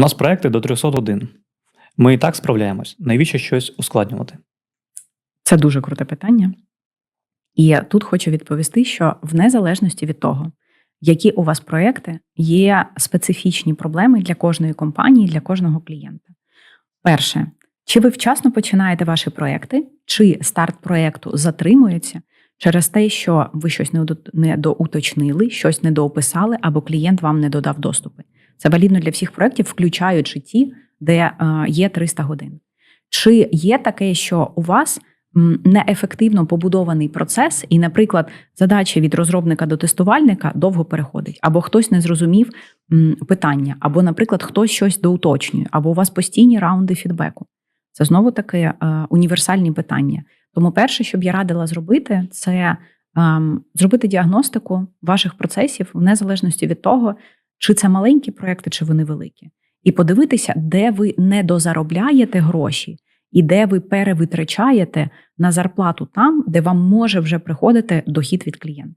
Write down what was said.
У нас проекти до 300 годин. Ми і так справляємось. Навіщо щось ускладнювати? Це дуже круте питання. І тут хочу відповісти, що в незалежності від того, які у вас проекти, є специфічні проблеми для кожної компанії, для кожного клієнта. Перше, чи ви вчасно починаєте ваші проекти, чи старт проекту затримується через те, що ви щось не удо- доуточнили, щось не доописали, або клієнт вам не додав доступи. Це валідно для всіх проєктів, включаючи ті, де е, є 300 годин. Чи є таке, що у вас неефективно побудований процес, і, наприклад, задача від розробника до тестувальника довго переходить, або хтось не зрозумів питання, або, наприклад, хтось щось доуточнює, або у вас постійні раунди фідбеку. Це знову таки е, універсальні питання. Тому перше, що б я радила зробити, це ем, зробити діагностику ваших процесів в незалежності від того, чи це маленькі проекти, чи вони великі, і подивитися, де ви не дозаробляєте гроші, і де ви перевитрачаєте на зарплату там, де вам може вже приходити дохід від клієнта.